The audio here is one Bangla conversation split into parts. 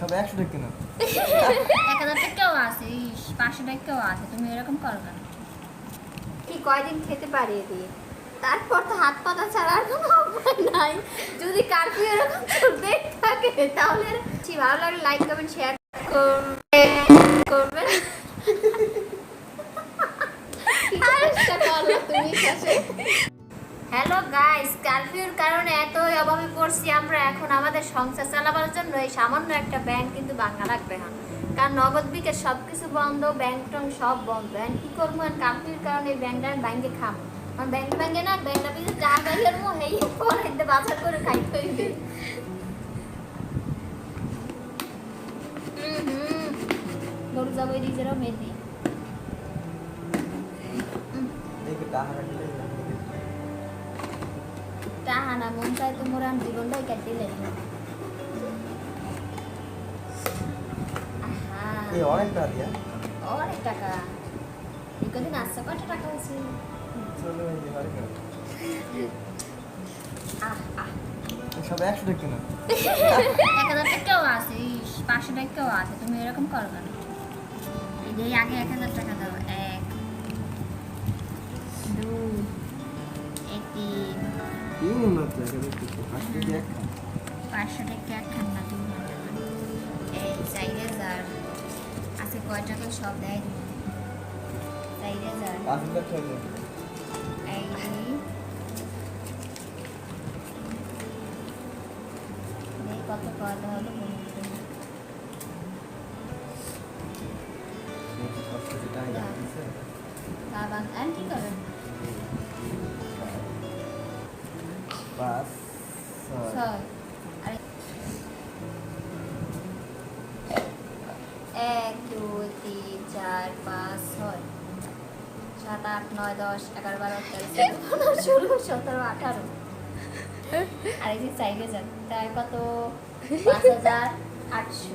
সব একশো টাকা কেনা। এক হাজার টাকাও আছে পাঁচশো টাকাও আছে তুমি এরকম করো কেন কি কয়দিন খেতে পারিয়ে দিয়ে তারপর তো হাত পাতা ছাড়া আর কোনো উপায় নাই। যদি কার্ফিউ এরকম চলতে থাকে তাহলে ভালো লাগলে লাইক কমেন্ট শেয়ার করবেন গাইস কারফিউর কারণে এতই অভাবে পড়ছি আমরা। এখন আমাদের সংসার চালাবার জন্য এই সামান্য একটা ব্যাংক কিন্তু ভাঙা লাগবে না কারণ নগদ বিকেল সব কিছু বন্ধ ব্যাংক টং সব বন্ধ। এখন কি করব? এখন কারফিউর কারণে এই ব্যাংকটা ব্যাংকে খাম। কারণ ব্যাংক ব্যাংকে না ব্যাংকটা বিকেল চা খাইয়ের মো হেই বাজার করে খাইতে হইবে। গরু যাব এই নিজেরও মেদি দেখে দিলে মন চাই তো মোর জীবনটাই কাটিলে আহা। অনেক টাকা দিয়া। অনেক টাকা। এই আসছে কত টাকা হয়েছে? সব একশো টাকা কেনা। এক হাজার টাকাও আছে পাঁচশো টাকাও আছে তুমি এরকম করো কেন এই আগে এক হাজার টাকা দাও। তিন উন্নত টাকা দেখতে পাঁচশো টাকা এক খান পাঁচশো টাকা একখান না দুই হাজার এই চার হাজার আছে কয় টাকা সব দেয় চার হাজার পাঁচ হাজার টাকা এই কত কত হলো। বাবা আর কি করেন? পাঁচ ছয় ছয় এক দুই তিন চার পাঁচ ছয়। সাত আট নয় দশ এগারো বারো তেরো পনেরো ষোলো সতেরো আঠারো। আর এই যে তাই কত? পাঁচ হাজার আটশো।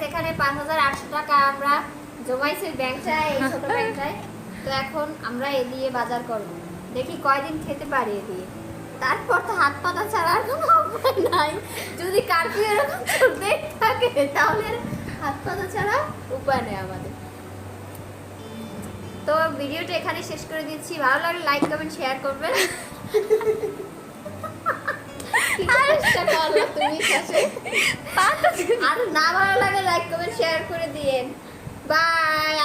সেখানে পাঁচ হাজার আটশো টাকা আমরা জমাইছি ব্যাংকটায় এই ছোট ব্যাংকটায়। তো এখন আমরা এ দিয়ে বাজার করব। দেখি কয়দিন খেতে পারি এ দিয়ে। তারপর তো হাত পাতা ছাড়া আর কোনো উপায় নাই। যদি কার্ফিউ এরকম চলতে থাকে, তাহলে হাত পাতা ছাড়া উপায় নেই আমাদের। তো ভিডিওটা এখানে শেষ করে দিচ্ছি। ভালো লাগলে লাইক কমেন্ট শেয়ার করবেন। আর না ভালো লাগে লাইক কমেন্ট শেয়ার করে দিয়েন। বাই